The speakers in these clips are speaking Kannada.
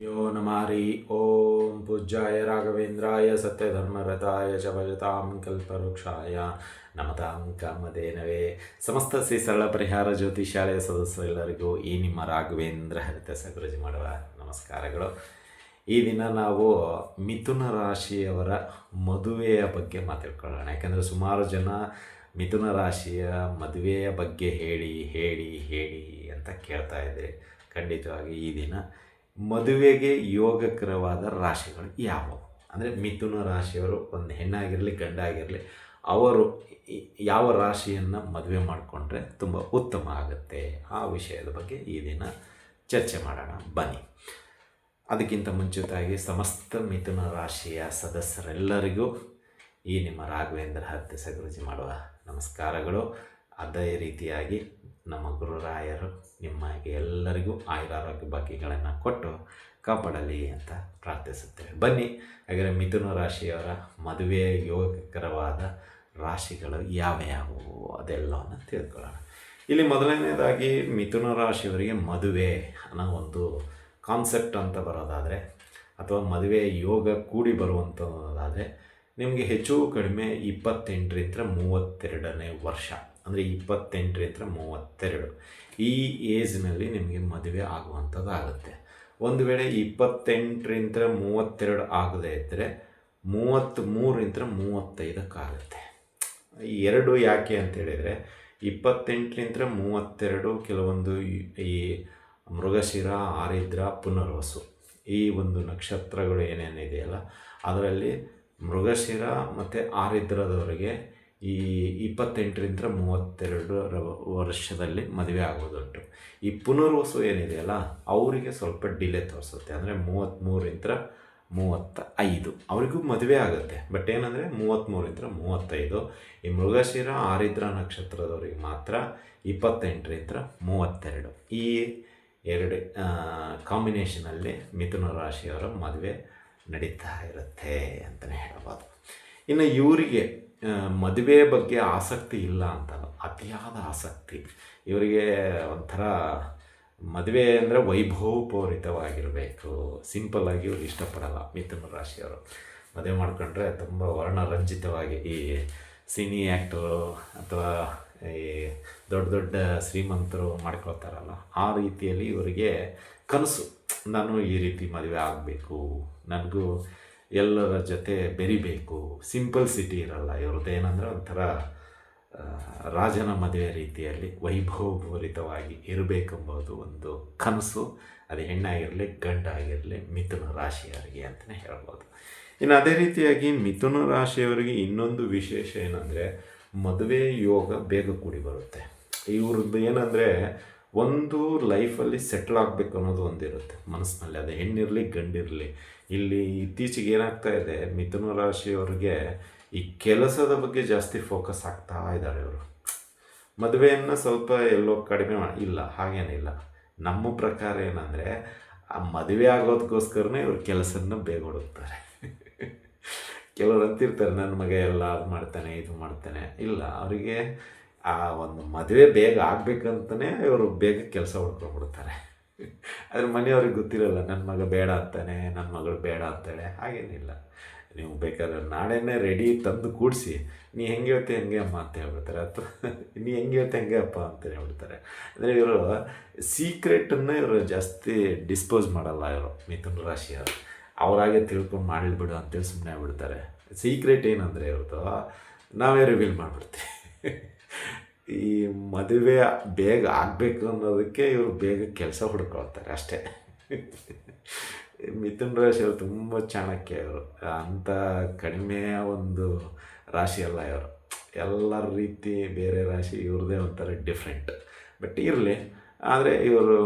यो नमारि ॐ पूज्याय राघवेन्द्राय सत्यधर्मरताय च भजतां ಕಲ್ಪವೃಕ್ಷಾಯ ನಮತಾಂ ಕಾಮಧೇನವೇ ಸಮಸ್ತ ಶ್ರೀ ಸರಳ ಪರಿಹಾರ ಜ್ಯೋತಿಷಾಲಯ ಸದಸ್ಯರೆಲ್ಲರಿಗೂ ಈ ನಿಮ್ಮ ರಾಘವೇಂದ್ರ ಹರಿತ ಸಗುರುಜಿ ಮಾಡುವ ನಮಸ್ಕಾರಗಳು ಈ ದಿನ ನಾವು ಮಿಥುನ ರಾಶಿಯವರ ಮದುವೆಯ ಬಗ್ಗೆ ಮಾತಾಡ್ಕೊಳ್ಳೋಣ ಯಾಕಂದರೆ ಸುಮಾರು ಜನ ಮಿಥುನ ರಾಶಿಯ ಮದುವೆಯ ಬಗ್ಗೆ ಹೇಳಿ ಹೇಳಿ ಹೇಳಿ ಅಂತ ಕೇಳ್ತಾ ಇದ್ರಿ ಖಂಡಿತವಾಗಿ ಈ ದಿನ ಮದುವೆಗೆ ಯೋಗಕರವಾದ ರಾಶಿಗಳು ಯಾವುವು ಅಂದರೆ ಮಿಥುನ ರಾಶಿಯವರು ಒಂದು ಹೆಣ್ಣಾಗಿರಲಿ, ಗಂಡಾಗಿರಲಿ, ಅವರು ಯಾವ ರಾಶಿಯನ್ನು ಮದುವೆ ಮಾಡಿಕೊಂಡ್ರೆ ತುಂಬ ಉತ್ತಮ ಆಗುತ್ತೆ? ಆ ವಿಷಯದ ಬಗ್ಗೆ ಈ ದಿನ ಚರ್ಚೆ ಮಾಡೋಣ. ಬನ್ನಿ. ಅದಕ್ಕಿಂತ ಮುಂಚಿತವಾಗಿ ಸಮಸ್ತ ಮಿಥುನ ರಾಶಿಯ ಸದಸ್ಯರೆಲ್ಲರಿಗೂ ಈ ನಿಮ್ಮ ರಾಘವೇಂದ್ರ ಹತ್ಯೆ ಸಗುರುಜಿ ಮಾಡುವ ನಮಸ್ಕಾರಗಳು. ಅದೇ ರೀತಿಯಾಗಿ ನಮ್ಮ ಗುರುರಾಯರು ನಿಮಗೆ ಎಲ್ಲರಿಗೂ ಆಯುರಾರೋಗ್ಯ ಭಾಗ್ಯಗಳನ್ನು ಕೊಟ್ಟು ಕಾಪಾಡಲಿ ಅಂತ ಪ್ರಾರ್ಥಿಸುತ್ತೇವೆ. ಬನ್ನಿ, ಹಾಗಾದರೆ ಮಿಥುನ ರಾಶಿಯವರ ಮದುವೆ ಯೋಗಕರವಾದ ರಾಶಿಗಳು ಯಾವ ಯಾವುವು ಅದೆಲ್ಲವನ್ನು ತಿಳ್ಕೊಳ್ಳೋಣ. ಇಲ್ಲಿ ಮೊದಲನೇದಾಗಿ ಮಿಥುನ ರಾಶಿಯವರಿಗೆ ಮದುವೆ ಅನ್ನೋ ಒಂದು ಕಾನ್ಸೆಪ್ಟ್ ಅಂತ ಬರೋದಾದರೆ, ಅಥವಾ ಮದುವೆ ಯೋಗ ಕೂಡಿ ಬರುವಂಥದ್ದಾದರೆ ನಿಮಗೆ ಹೆಚ್ಚು ಕಡಿಮೆ ಇಪ್ಪತ್ತೆಂಟರಿಂದ ಮೂವತ್ತೆರಡನೇ ವರ್ಷ. ಅಂದರೆ ಇಪ್ಪತ್ತೆಂಟರಿಂದ ಮೂವತ್ತೆರಡು. ಈ ಏಜ್ನಲ್ಲಿ ನಿಮಗೆ ಮದುವೆ ಆಗುವಂಥದ್ದು ಆಗುತ್ತೆ. ಒಂದು ವೇಳೆ ಇಪ್ಪತ್ತೆಂಟರಿಂದ ಮೂವತ್ತೆರಡು ಆಗದೇ ಇದ್ದರೆ ಮೂವತ್ತ್ಮೂರರಿಂದ ಮೂವತ್ತೈದಕ್ಕಾಗುತ್ತೆ. ಈ ಎರಡು ಯಾಕೆ ಅಂತ ಹೇಳಿದರೆ ಇಪ್ಪತ್ತೆಂಟರಿಂದ ಮೂವತ್ತೆರಡು ಕೆಲವೊಂದು ಈ ಮೃಗಶಿರ, ಆರಿದ್ರ, ಪುನರ್ವಸು ಈ ಒಂದು ನಕ್ಷತ್ರಗಳು ಏನೇನಿದೆಯಲ್ಲ, ಅದರಲ್ಲಿ ಮೃಗಶಿರ ಮತ್ತು ಆರಿದ್ರದವರೆಗೆ ಈ ಇಪ್ಪತ್ತೆಂಟರಿಂದ ಮೂವತ್ತೆರಡು ವರ್ಷದಲ್ಲಿ ಮದುವೆ ಆಗೋದುಂಟು. ಈ ಪುನರ್ವಸು ಏನಿದೆಯಲ್ಲ, ಅವರಿಗೆ ಸ್ವಲ್ಪ ಡಿಲೇ ತೋರಿಸುತ್ತೆ. ಅಂದರೆ ಮೂವತ್ತ್ಮೂರಿಂದ ಮೂವತ್ತ ಐದು ಅವರಿಗೂ ಮದುವೆ ಆಗುತ್ತೆ. ಬಟ್ ಏನಂದರೆ ಮೂವತ್ತ್ಮೂರಿಂದ ಮೂವತ್ತೈದು. ಈ ಮೃಗಶಿರ, ಆರಿದ್ರ ನಕ್ಷತ್ರದವರಿಗೆ ಮಾತ್ರ ಇಪ್ಪತ್ತೆಂಟರಿಂದ ಮೂವತ್ತೆರಡು. ಈ ಎರಡು ಕಾಂಬಿನೇಷನಲ್ಲಿ ಮಿಥುನ ರಾಶಿಯವರ ಮದುವೆ ನಡೀತಾ ಇರುತ್ತೆ ಅಂತಲೇ ಹೇಳ್ಬೋದು. ಇನ್ನು ಇವರಿಗೆ ಮದುವೆ ಬಗ್ಗೆ ಆಸಕ್ತಿ ಇಲ್ಲ ಅಂತ ಅತಿಯಾದ ಆಸಕ್ತಿ. ಇವರಿಗೆ ಒಂಥರ ಮದುವೆ ಅಂದರೆ ವೈಭವಪೂರಿತವಾಗಿರಬೇಕು. ಸಿಂಪಲ್ಲಾಗಿ ಇವ್ರು ಇಷ್ಟಪಡಲ್ಲ ಮಿಥುನ ರಾಶಿಯವರು. ಮದುವೆ ಮಾಡ್ಕೊಂಡ್ರೆ ತುಂಬ ವರ್ಣರಂಜಿತವಾಗಿ ಈ ಸಿನಿ ಆ್ಯಕ್ಟರು ಅಥವಾ ಈ ದೊಡ್ಡ ದೊಡ್ಡ ಶ್ರೀಮಂತರು ಮಾಡ್ಕೊಳ್ತಾರಲ್ಲ, ಆ ರೀತಿಯಲ್ಲಿ ಇವರಿಗೆ ಕನಸು. ನಾನು ಈ ರೀತಿ ಮದುವೆ ಆಗಬೇಕು. ನನಗೂ ಎಲ್ಲರ ಜೊತೆ ಬೆರಿಬೇಕು. ಸಿಂಪಲ್ ಸಿಟಿ ಇರಲ್ಲ, ಇವ್ರದ್ದು ಏನಂದರೆ ಒಂಥರ ರಾಜನ ಮದುವೆ ರೀತಿಯಲ್ಲಿ ವೈಭವಪೂರಿತವಾಗಿ ಇರಬೇಕೆಂಬುದು ಒಂದು ಕನಸು. ಅದು ಹೆಣ್ಣಾಗಿರಲಿ, ಗಂಡಾಗಿರಲಿ, ಮಿಥುನ ರಾಶಿಯವರಿಗೆ ಅಂತಲೇ ಹೇಳ್ಬೋದು. ಇನ್ನು ಅದೇ ರೀತಿಯಾಗಿ ಮಿಥುನ ರಾಶಿಯವರಿಗೆ ಇನ್ನೊಂದು ವಿಶೇಷ ಏನಂದರೆ ಮದುವೆ ಯೋಗ ಬೇಗ ಕೂಡಿ ಬರುತ್ತೆ. ಇವ್ರದ್ದು ಏನಂದರೆ ಒಂದು ಲೈಫಲ್ಲಿ ಸೆಟ್ಲ್ ಆಗಬೇಕು ಅನ್ನೋದು ಒಂದಿರುತ್ತೆ ಮನಸ್ಸಿನಲ್ಲಿ. ಅದು ಹೆಣ್ಣಿರಲಿ, ಗಂಡಿರಲಿ. ಇಲ್ಲಿ ಇತ್ತೀಚೆಗೆ ಏನಾಗ್ತಾ ಇದೆ, ಮಿಥುನ ರಾಶಿಯವ್ರಿಗೆ ಈ ಕೆಲಸದ ಬಗ್ಗೆ ಜಾಸ್ತಿ ಫೋಕಸ್ ಆಗ್ತಾ ಇದ್ದಾರೆ ಇವರು. ಮದುವೆಯನ್ನು ಸ್ವಲ್ಪ ಎಲ್ಲೋ ಕಡಿಮೆ ಇಲ್ಲ ಹಾಗೇನಿಲ್ಲ ನಮ್ಮ ಪ್ರಕಾರ ಏನಂದರೆ, ಆ ಮದುವೆ ಆಗೋದಕ್ಕೋಸ್ಕರನೇ ಇವರು ಕೆಲಸನ ಬೇಗ ಹುಡುಕ್ತಾರೆ. ಕೆಲವ್ರು ಅಂತಿರ್ತಾರೆ, ನನ್ನ ಮಗ ಎಲ್ಲ ಅದು ಮಾಡ್ತಾನೆ, ಇದು ಮಾಡ್ತಾನೆ. ಇಲ್ಲ, ಅವರಿಗೆ ಆ ಒಂದು ಮದುವೆ ಬೇಗ ಆಗಬೇಕಂತಲೇ ಇವರು ಬೇಗ ಕೆಲಸ ಹುಡ್ಕೊಂಡ್ಬಿಡ್ತಾರೆ. ಆದರೆ ಮನೆಯವ್ರಿಗೆ ಗೊತ್ತಿರಲ್ಲ ನನ್ನ ಮಗ ಬೇಡ ಅಂತಾನೆ ನನ್ನ ಮಗಳು ಬೇಡ ಅಂತಾಳೆ, ಹಾಗೇನಿಲ್ಲ. ನೀವು ಬೇಕಾದ್ರೆ ನಾಳೆನೇ ರೆಡಿ ತಂದು ಕೂಡಿಸಿ, ನೀ ಹೆಂಗೆ ಹೇಳ್ತಿ ಹೆಂಗೆ ಅಮ್ಮ ಅಂತ ಹೇಳ್ಬಿಡ್ತಾರೆ. ಅಥವಾ ನೀ ಹೆಂಗೆ ಹೇಳ್ತಿ ಹೆಂಗೆ ಅಪ್ಪ ಅಂತ ಹೇಳ್ಬಿಡ್ತಾರೆ. ಅಂದರೆ ಇವರು ಸೀಕ್ರೆಟನ್ನು ಇವರು ಜಾಸ್ತಿ ಡಿಸ್ಪೋಸ್ ಮಾಡಲ್ಲ ಇವರು, ಮಿಥುನ ರಾಶಿಯವರು ಅವರಾಗೆ ತಿಳ್ಕೊಂಡು ಮಾಡಿಬಿಡು ಅಂತೇಳಿ ಸುಮ್ಮನೆ ಆಗ್ಬಿಡ್ತಾರೆ. ಸೀಕ್ರೆಟ್ ಏನಂದರೆ ಇವ್ರದ್ದು ನಾವೇ ರಿವೀಲ್ ಮಾಡಿಬಿಡ್ತೀವಿ. ಈ ಮದುವೆ ಬೇಗ ಆಗಬೇಕು ಅನ್ನೋದಕ್ಕೆ ಇವರು ಬೇಗ ಕೆಲಸ ಹುಡ್ಕೊಳ್ತಾರೆ ಅಷ್ಟೇ. ಮಿಥುನ್ ರಾಶಿಯವರು ತುಂಬ ಚಾಣಕ್ಯ ಇವರು. ಅಂಥ ಕಡಿಮೆ ಒಂದು ರಾಶಿ ಅಲ್ಲ ಇವರು. ಎಲ್ಲರ ರೀತಿ ಬೇರೆ ರಾಶಿ ಇವ್ರದ್ದೇ ಒಂಥರ ಡಿಫ್ರೆಂಟ್ ಬಟ್ ಇರಲಿ, ಆದರೆ ಇವರು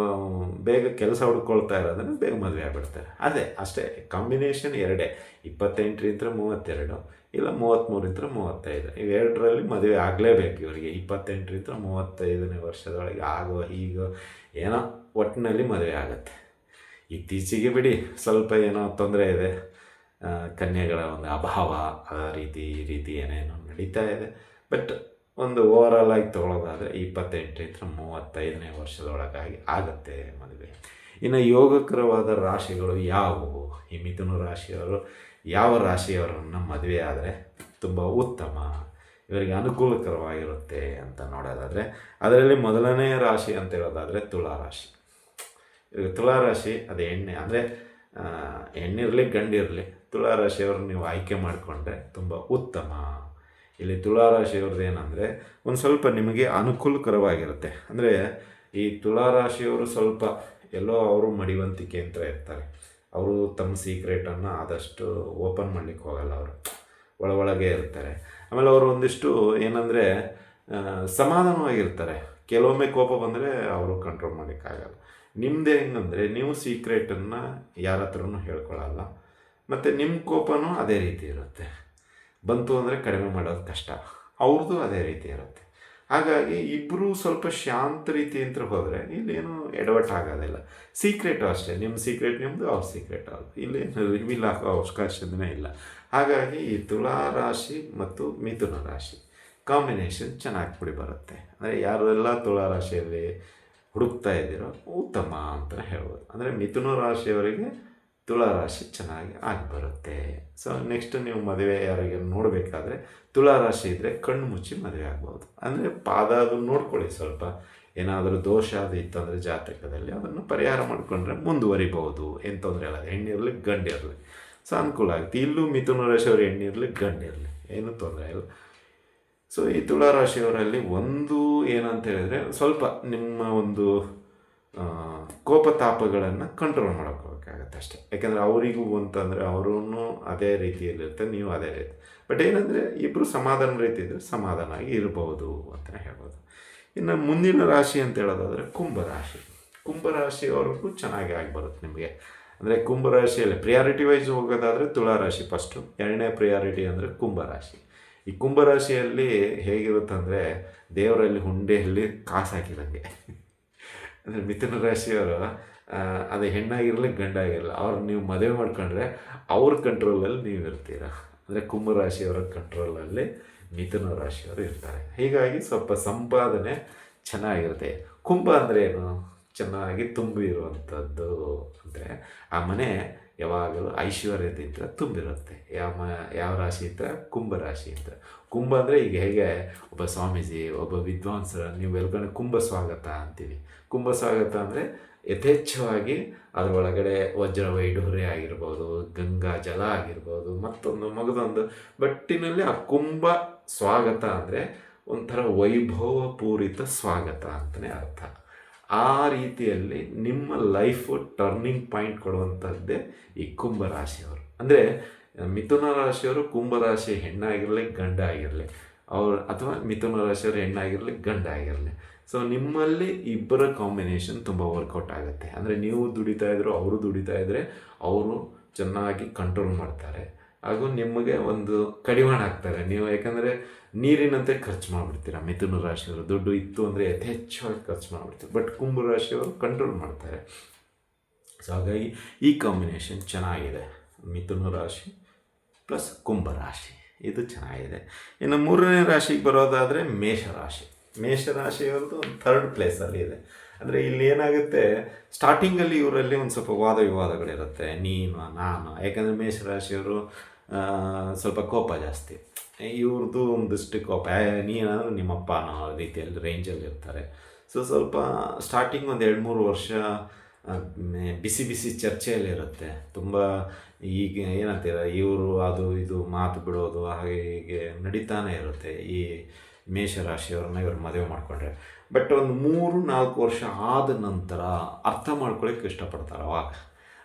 ಬೇಗ ಕೆಲಸ ಹುಡ್ಕೊಳ್ತಾ ಇರೋದನ್ನು ಬೇಗ ಮದುವೆ ಆಗಿಬಿಡ್ತಾರೆ. ಅದೇ, ಅಷ್ಟೇ ಕಾಂಬಿನೇಷನ್ ಎರಡೇ. ಇಪ್ಪತ್ತೆಂಟರಿಂದ ಮೂವತ್ತೆರಡು. ಇಲ್ಲ ಮೂವತ್ತ್ಮೂರಿಂದ ಮೂವತ್ತೈದು. ಇವೆರಡರಲ್ಲಿ ಮದುವೆ ಆಗಲೇಬೇಕು ಇವರಿಗೆ. ಇಪ್ಪತ್ತೆಂಟರಿಂದ ಮೂವತ್ತೈದನೇ ವರ್ಷದೊಳಗೆ ಆಗೋ ಹೀಗೋ ಏನೋ ಒಟ್ಟಿನಲ್ಲಿ ಮದುವೆ ಆಗುತ್ತೆ. ಇತ್ತೀಚೆಗೆ ಬಿಡಿ ಸ್ವಲ್ಪ ಏನೋ ತೊಂದರೆ ಇದೆ. ಕನ್ಯೆಗಳ ಒಂದು ಅಭಾವ ಆ ರೀತಿ, ಈ ರೀತಿ ಏನೇನೋ ನಡೀತಾ ಇದೆ. ಬಟ್ ಒಂದು ಓವರಾಲ್ ಆಗಿ ತೊಗೊಳೋದಾದರೆ ಇಪ್ಪತ್ತೆಂಟರಿಂದ ಮೂವತ್ತೈದನೇ ವರ್ಷದೊಳಗಾಗಿ ಆಗುತ್ತೆ ಮದುವೆ. ಇನ್ನು ಯೋಗಕರವಾದ ರಾಶಿಗಳು ಯಾವುವು? ಈ ಮಿಥುನ ರಾಶಿಯವರು ಯಾವ ರಾಶಿಯವರನ್ನು ಮದುವೆ ಆದರೆ ತುಂಬ ಉತ್ತಮ, ಇವರಿಗೆ ಅನುಕೂಲಕರವಾಗಿರುತ್ತೆ ಅಂತ ನೋಡೋದಾದರೆ, ಅದರಲ್ಲಿ ಮೊದಲನೇ ರಾಶಿ ಅಂತ ಹೇಳೋದಾದರೆ ತುಲಾ ರಾಶಿ. ತುಳಾರಾಶಿ ತುಲಾ ರಾಶಿ ಅದು ಎಣ್ಣೆ, ಅಂದರೆ ಹೆಣ್ಣಿರಲಿ ಗಂಡಿರಲಿ ತುಲಾ ರಾಶಿಯವ್ರನ್ನ ನೀವು ಆಯ್ಕೆ ಮಾಡಿಕೊಂಡ್ರೆ ತುಂಬ ಉತ್ತಮ. ಇಲ್ಲಿ ತುಲಾ ರಾಶಿಯವ್ರದ್ದು ಏನಂದರೆ, ಒಂದು ಸ್ವಲ್ಪ ನಿಮಗೆ ಅನುಕೂಲಕರವಾಗಿರುತ್ತೆ. ಅಂದರೆ ಈ ತುಲಾ ರಾಶಿಯವರು ಸ್ವಲ್ಪ ಎಲ್ಲೋ ಅವರು ಮಡಿವಂತಿಕೆ ಅಂತ ಇರ್ತಾರೆ. ಅವರು ತಮ್ಮ ಸೀಕ್ರೆಟನ್ನು ಆದಷ್ಟು ಓಪನ್ ಮಾಡಲಿಕ್ಕೆ ಹೋಗಲ್ಲ ಅವರು. ಒಳ ಒಳಗೆ ಇರ್ತಾರೆ. ಆಮೇಲೆ ಅವರು ಒಂದಿಷ್ಟು ಏನಂದರೆ ಸಮಾಧಾನವಾಗಿರ್ತಾರೆ. ಕೆಲವೊಮ್ಮೆ ಕೋಪ ಬಂದರೆ ಅವರು ಕಂಟ್ರೋಲ್ ಮಾಡೋಕ್ಕಾಗಲ್ಲ ನಿಮ್ಮದು ಹೆಂಗಂದರೆ, ನೀವು ಸೀಕ್ರೆಟನ್ನು ಯಾರ ಹತ್ರನೂ ಹೇಳ್ಕೊಳ್ಳಲ್ಲ ಮತ್ತು ನಿಮ್ಮ ಕೋಪನೂ ಅದೇ ರೀತಿ ಇರುತ್ತೆ. ಬಂತು ಅಂದರೆ ಕಡಿಮೆ ಮಾಡೋದು ಕಷ್ಟ. ಅವ್ರದ್ದು ಅದೇ ರೀತಿ ಇರುತ್ತೆ. ಹಾಗಾಗಿ ಇಬ್ಬರು ಸ್ವಲ್ಪ ಶಾಂತ ರೀತಿ ಅಂತ ಹೋದರೆ ಇಲ್ಲೇನು ಎಡವಟ್ ಆಗೋದಿಲ್ಲ. ಸೀಕ್ರೆಟು ಅಷ್ಟೇ. ನಿಮ್ಮ ಸೀಕ್ರೆಟ್ ನಿಮ್ಮದು ಅವ್ರ ಸೀಕ್ರೆಟ್ ಅವ್ರದ್ದು ಇಲ್ಲೇನು ರಿವೀಲ್ ಆಗೋ ಅವಕಾಶನೇ ಇಲ್ಲ. ಹಾಗಾಗಿ ಈ ತುಲಾ ರಾಶಿ ಮತ್ತು ಮಿಥುನ ರಾಶಿ ಕಾಂಬಿನೇಷನ್ ಚೆನ್ನಾಗಿ ಕೂಡಿ ಬರುತ್ತೆ. ಅಂದರೆ ಯಾರೆಲ್ಲ ತುಲಾ ರಾಶಿಯಲ್ಲಿ ಹುಡುಕ್ತಾ ಇದ್ದೀರೋ ಉತ್ತಮ ಅಂತ ಹೇಳ್ಬೋದು. ಅಂದರೆ ಮಿಥುನ ರಾಶಿಯವರಿಗೆ ತುಲಾ ರಾಶಿ ಚೆನ್ನಾಗಿ ಆಗಿ ಬರುತ್ತೆ ಸೊ ನೆಕ್ಸ್ಟ್ ನೀವು ಮದುವೆ ಯಾರಿಗೆ ನೋಡಬೇಕಾದ್ರೆ, ತುಲಾ ರಾಶಿ ಇದ್ದರೆ ಕಣ್ಣು ಮುಚ್ಚಿ ಮದುವೆ ಆಗ್ಬೋದು. ಅಂದರೆ ಪಾದ ಅದು ನೋಡ್ಕೊಳ್ಳಿ ಸ್ವಲ್ಪ. ಏನಾದರೂ ದೋಷ ಅದು ಇತ್ತಂದರೆ ಜಾತಕದಲ್ಲಿ ಅದನ್ನು ಪರಿಹಾರ ಮಾಡಿಕೊಂಡ್ರೆ ಮುಂದುವರಿಬಹುದು. ಏನು ತೊಂದರೆ ಇಲ್ಲ ಹೆಣ್ಣಿರಲಿ ಗಂಡಿರಲಿ. ಸೊ ಅನುಕೂಲ ಆಗುತ್ತೆ. ಇಲ್ಲೂ ಮಿಥುನ ರಾಶಿಯವರು ಹೆಣ್ಣಿರಲಿ ಗಂಡಿರಲಿ, ಏನೂ ತೊಂದರೆ ಇಲ್ಲ. ಸೊ ಈ ತುಲಾ ರಾಶಿಯವರಲ್ಲಿ ಒಂದು ಏನಂತ ಹೇಳಿದ್ರೆ, ಸ್ವಲ್ಪ ನಿಮ್ಮ ಒಂದು ಕೋಪತಾಪಗಳನ್ನು ಕಂಟ್ರೋಲ್ ಮಾಡ್ಕೋಬೇಕಾಗತ್ತೆ ಅಷ್ಟೇ. ಯಾಕೆಂದರೆ ಅವರಿಗೂ ಅಂತಂದರೆ ಅವರೂ ಅದೇ ರೀತಿಯಲ್ಲಿರುತ್ತೆ, ನೀವು ಅದೇ ರೀತಿ. ಬಟ್ ಏನಂದರೆ ಇಬ್ಬರು ಸಮಾಧಾನ ರೀತಿ ಇದ್ದರೆ ಆಗಿ ಇರಬಹುದು ಅಂತಲೇ ಹೇಳ್ಬೋದು. ಇನ್ನು ಮುಂದಿನ ರಾಶಿ ಅಂತ ಹೇಳೋದಾದರೆ ಕುಂಭರಾಶಿ ಕುಂಭರಾಶಿಯವ್ರಿಗೂ ಚೆನ್ನಾಗಿ ಆಗಿ ಬರುತ್ತೆ ನಿಮಗೆ. ಅಂದರೆ ಕುಂಭರಾಶಿಯಲ್ಲಿ ಪ್ರಿಯಾರಿಟಿ ವೈಸ್ ಹೋಗೋದಾದರೆ ತುಳಾರಾಶಿ ಫಸ್ಟು ಎರಡನೇ ಪ್ರಿಯಾರಿಟಿ ಅಂದರೆ ಕುಂಭರಾಶಿ ಈ ಕುಂಭರಾಶಿಯಲ್ಲಿ ಹೇಗಿರುತ್ತಂದರೆ ದೇವರಲ್ಲಿ ಹುಂಡೆಯಲ್ಲಿ ಕಾಸು ಹಾಕಿದಂಗೆ. ಅಂದರೆ ಮಿಥುನ ರಾಶಿಯವರು ಅದು ಹೆಣ್ಣಾಗಿರಲಿ ಗಂಡಾಗಿರಲಿ, ಅವ್ರು ನೀವು ಮದುವೆ ಮಾಡ್ಕೊಂಡ್ರೆ ಅವ್ರ ಕಂಟ್ರೋಲಲ್ಲಿ ನೀವು ಇರ್ತೀರ. ಅಂದರೆ ಕುಂಭರಾಶಿಯವರ ಕಂಟ್ರೋಲಲ್ಲಿ ಮಿಥುನ ರಾಶಿಯವರು ಇರ್ತಾರೆ. ಹೀಗಾಗಿ ಸ್ವಲ್ಪ ಸಂಪಾದನೆ ಚೆನ್ನಾಗಿರುತ್ತೆ. ಕುಂಭ ಅಂದರೆ ಏನು? ಚೆನ್ನಾಗಿ ತುಂಬಿರುವಂಥದ್ದು. ಅಂದರೆ ಆ ಮನೆ ಯಾವಾಗಲೂ ಐಶ್ವರ್ಯದಿಂದ ತುಂಬಿರುತ್ತೆ. ಯಾವ ಯಾವ ರಾಶಿ ಇದ್ದರೆ ಕುಂಭ ರಾಶಿ ಅಂತ ಕುಂಭ ಅಂದರೆ ಈಗ ಹೇಗೆ? ಒಬ್ಬ ಸ್ವಾಮೀಜಿ, ಒಬ್ಬ ವಿದ್ವಾಂಸರ, ನೀವು ಎಲ್ಕೊಂಡು ಕುಂಭ ಸ್ವಾಗತ ಅಂತೀವಿ. ಕುಂಭ ಸ್ವಾಗತ ಅಂದರೆ ಯಥೇಚ್ಛವಾಗಿ ಅದರೊಳಗಡೆ ವಜ್ರ ವೈಢೂರ್ಯ ಆಗಿರ್ಬೋದು, ಗಂಗಾ ಜಲ ಆಗಿರ್ಬೋದು, ಮತ್ತೊಂದು ಮಗದೊಂದು. ಬಟ್ಟಿನಲ್ಲಿ ಆ ಕುಂಭ ಸ್ವಾಗತ ಅಂದರೆ ಒಂಥರ ವೈಭವಪೂರಿತ ಸ್ವಾಗತ ಅಂತಲೇ ಅರ್ಥ. ಆ ರೀತಿಯಲ್ಲಿ ನಿಮ್ಮ ಲೈಫು ಟರ್ನಿಂಗ್ ಪಾಯಿಂಟ್ ಕೊಡುವಂಥದ್ದೇ ಈ ಕುಂಭ ರಾಶಿಯವರು. ಅಂದರೆ, ಮಿಥುನ ರಾಶಿಯವರು ಕುಂಭ ರಾಶಿ ಹೆಣ್ಣಾಗಿರಲಿ ಗಂಡ ಆಗಿರಲಿ. ಅವ್ರು ಅಥವಾ ಮಿಥುನ ರಾಶಿಯವರು ಹೆಣ್ಣಾಗಿರಲಿ ಗಂಡ ಆಗಿರಲಿ. ಸೊ ನಿಮ್ಮಲ್ಲಿ ಇಬ್ಬರ ಕಾಂಬಿನೇಷನ್ ತುಂಬ ವರ್ಕೌಟ್ ಆಗುತ್ತೆ. ಅಂದರೆ, ನೀವು ದುಡಿತಾ ಇದ್ದರು ಅವರು ದುಡಿತಾ ಇದ್ದರೆ ಅವರು ಚೆನ್ನಾಗಿ ಕಂಟ್ರೋಲ್ ಮಾಡ್ತಾರೆ. ಹಾಗೂ ನಿಮಗೆ ಒಂದು ಕಡಿವಾಣ ಆಗ್ತಾರೆ ನೀವು ಯಾಕಂದರೆ ನೀರಿನಂತೆ ಖರ್ಚು ಮಾಡಿಬಿಡ್ತೀರ? ಮಿಥುನ ರಾಶಿಯವರು ದುಡ್ಡು ಇತ್ತು ಅಂದರೆ ಯಥೇಚ್ಛವಾಗಿ ಖರ್ಚು ಮಾಡಿಬಿಡ್ತೀವಿ ಬಟ್ ಕುಂಭ ರಾಶಿಯವರು ಕಂಟ್ರೋಲ್ ಮಾಡ್ತಾರೆ. ಸೊ ಹಾಗಾಗಿ ಈ ಕಾಂಬಿನೇಷನ್ ಚೆನ್ನಾಗಿದೆ. ಮಿಥುನ ರಾಶಿ ಪ್ಲಸ್ ಕುಂಭ ರಾಶಿ. ಇದು ಚೆನ್ನಾಗಿದೆ. ಇನ್ನು ಮೂರನೇ ರಾಶಿಗೆ ಬರೋದಾದರೆ ಮೇಷರಾಶಿ ಮೇಷರಾಶಿಯವ್ರದ್ದು ಒಂದು ಥರ್ಡ್ ಪ್ಲೇಸಲ್ಲಿ ಇದೆ. ಅಂದರೆ ಇಲ್ಲಿ ಏನಾಗುತ್ತೆ? ಸ್ಟಾರ್ಟಿಂಗಲ್ಲಿ ಇವರಲ್ಲಿ ಒಂದು ಸ್ವಲ್ಪ ವಾದ ವಿವಾದಗಳಿರುತ್ತೆ. ನೀನು, ನಾನು. ಯಾಕಂದರೆ ಮೇಷರಾಶಿಯವರು ಸ್ವಲ್ಪ ಕೋಪ ಜಾಸ್ತಿ. ಇವ್ರದ್ದು ಒಂದಿಷ್ಟು ಕೋಪ. ನೀನಾದರೂ ನಿಮ್ಮ ನಿಮ್ಮಪ್ಪ ಅನ್ನೋ ರೀತಿಯಲ್ಲಿ ರೇಂಜಲ್ಲಿ ಇರ್ತಾರೆ. ಸೊ ಸ್ವಲ್ಪ ಸ್ಟಾರ್ಟಿಂಗ್ ಒಂದು ಎರಡು ಮೂರು ವರ್ಷ ಬಿಸಿ ಬಿಸಿ ಚರ್ಚೆಯಲ್ಲಿರುತ್ತೆ ತುಂಬ ಈಗ ಏನಂತೀರ, ಇವರು ಅದು ಇದು ಮಾತು ಬಿಡೋದು, ಹಾಗೆ ಹೀಗೆ ನಡೀತಾನೆ ಇರುತ್ತೆ ಈ ಮೇಷರಾಶಿಯವ್ರನ್ನ ಇವರು ಮದುವೆ ಮಾಡಿಕೊಂಡ್ರೆ. ಬಟ್ ಒಂದು ಮೂರು ನಾಲ್ಕು ವರ್ಷ ಆದ ನಂತರ ಅರ್ಥ ಮಾಡ್ಕೊಳಕ್ಕೆ ಇಷ್ಟಪಡ್ತಾರೆ ಅವಾಗ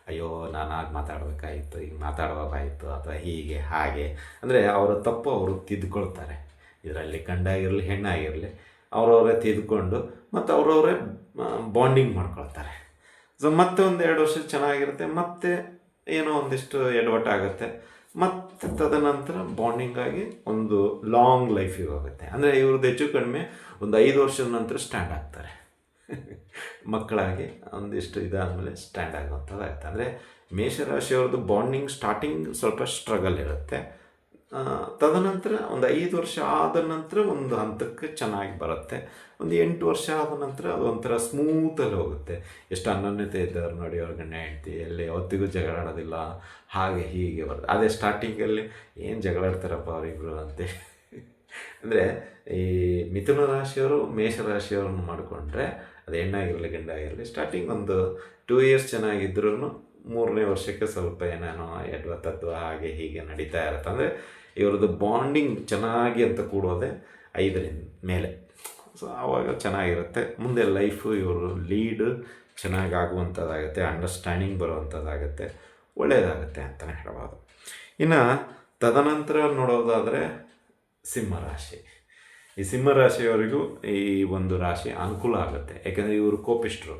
ಅಯ್ಯೋ, ನಾನು ಆಗ ಮಾತಾಡಬೇಕಾಯಿತು, ಈಗ ಮಾತಾಡಬೇಕಾಯಿತು, ಅಥವಾ ಹೀಗೆ, ಹಾಗೆ. ಅಂದರೆ ಅವರ ತಪ್ಪು ಅವರು ತಿದ್ದುಕೊಳ್ತಾರೆ ಇದರಲ್ಲಿ ಗಂಡಾಗಿರಲಿ, ಹೆಣ್ಣಾಗಿರಲಿ, ಅವರವರೇ ತಿದ್ದುಕೊಂಡು ಮತ್ತು ಅವರವರೇ ಬಾಂಡಿಂಗ್ ಮಾಡ್ಕೊಳ್ತಾರೆ. ಸೊ ಮತ್ತೆ ಒಂದು ಎರಡು ವರ್ಷ ಚೆನ್ನಾಗಿರುತ್ತೆ, ಮತ್ತೆ ಏನೋ ಒಂದಿಷ್ಟು ಎಡವಟ್ಟಾಗುತ್ತೆ ಮತ್ತು ತದನಂತರ ಬಾಂಡಿಂಗ್ ಆಗಿ ಒಂದು ಲಾಂಗ್ ಲೈಫಿಗೆ ಹೋಗುತ್ತೆ. ಅಂದರೆ ಇವ್ರದ್ದು ಹೆಚ್ಚು ಕಡಿಮೆ ಒಂದು ಐದು ವರ್ಷದ ನಂತರ ಸ್ಟ್ಯಾಂಡ್ ಆಗ್ತಾರೆ. ಮಕ್ಕಳಾಗಿ ಒಂದಿಷ್ಟು ಇದಾದಮೇಲೆ ಸ್ಟ್ಯಾಂಡ್ ಆಗುವಂಥದ್ದು ಆಯ್ತು. ಅಂದರೆ ಮೇಷರಾಶಿಯವ್ರದ್ದು ಬಾಂಡಿಂಗ್ ಸ್ಟಾರ್ಟಿಂಗ್ ಸ್ವಲ್ಪ ಸ್ಟ್ರಗಲ್ ಇರುತ್ತೆ. ತದನಂತರ ಒಂದು ಐದು ವರ್ಷ ಆದ ನಂತರ ಒಂದು ಹಂತಕ್ಕೆ ಚೆನ್ನಾಗಿ ಬರುತ್ತೆ. ಒಂದು ಎಂಟು ವರ್ಷ ಆದ ನಂತರ ಅದು ಒಂಥರ ಸ್ಮೂತಲ್ಲಿ ಹೋಗುತ್ತೆ. ಎಷ್ಟು ಅನನ್ಯತೆ ಇದ್ದವ್ರು ನೋಡಿ ಅವ್ರ ಗಂಡ ಹೇಳ್ತಿ ಎಲ್ಲಿ ಯಾವತ್ತಿಗೂ ಜಗಳಾಡೋದಿಲ್ಲ ಹಾಗೆ ಹೀಗೆ ಬರುತ್ತೆ. ಅದೇ ಸ್ಟಾರ್ಟಿಂಗಲ್ಲಿ ಏನು ಜಗಳಾಡ್ತಾರಪ್ಪ ಅವರಿಬ್ರು ಅಂತ ಅಂದರೆ ಈ ಮಿಥುನ ರಾಶಿಯವರು ಮೇಷರಾಶಿಯವ್ರನ್ನ ಮಾಡಿಕೊಂಡ್ರೆ ಅದು ಹೆಣ್ಣಾಗಿರಲಿ ಗಂಡ ಆಗಿರಲಿ ಸ್ಟಾರ್ಟಿಂಗ್ ಒಂದು ಟೂ ಇಯರ್ಸ್ ಚೆನ್ನಾಗಿದ್ರೂ ಮೂರನೇ ವರ್ಷಕ್ಕೆ ಸ್ವಲ್ಪ ಏನೇನೋ ಎಡ್ವ ತತ್ವ ಹಾಗೆ ಹೀಗೆ ನಡೀತಾ ಇರುತ್ತೆ. ಅಂದರೆ ಇವ್ರದ್ದು ಬಾಂಡಿಂಗ್ ಚೆನ್ನಾಗಿ ಅಂತ ಕೂಡೋದೆ ಐದರಿಂದ ಮೇಲೆ. ಸೊ ಆವಾಗ ಚೆನ್ನಾಗಿರುತ್ತೆ. ಮುಂದೆ ಲೈಫು ಇವರು ಲೀಡ್ ಚೆನ್ನಾಗಿ ಆಗುವಂಥದ್ದಾಗುತ್ತೆ ಅಂಡರ್ಸ್ಟ್ಯಾಂಡಿಂಗ್ ಬರುವಂಥದ್ದಾಗುತ್ತೆ ಒಳ್ಳೆಯದಾಗುತ್ತೆ ಅಂತಲೇ ಹೇಳ್ಬೋದು. ಇನ್ನು ತದನಂತರ ನೋಡೋದಾದರೆ ಸಿಂಹರಾಶಿ ಈ ಸಿಂಹ ರಾಶಿಯವರಿಗೂ ಈ ಒಂದು ರಾಶಿ ಅನುಕೂಲ ಆಗುತ್ತೆ. ಯಾಕಂದರೆ ಇವರು ಕೋಪಿಸ್ಟ್ರು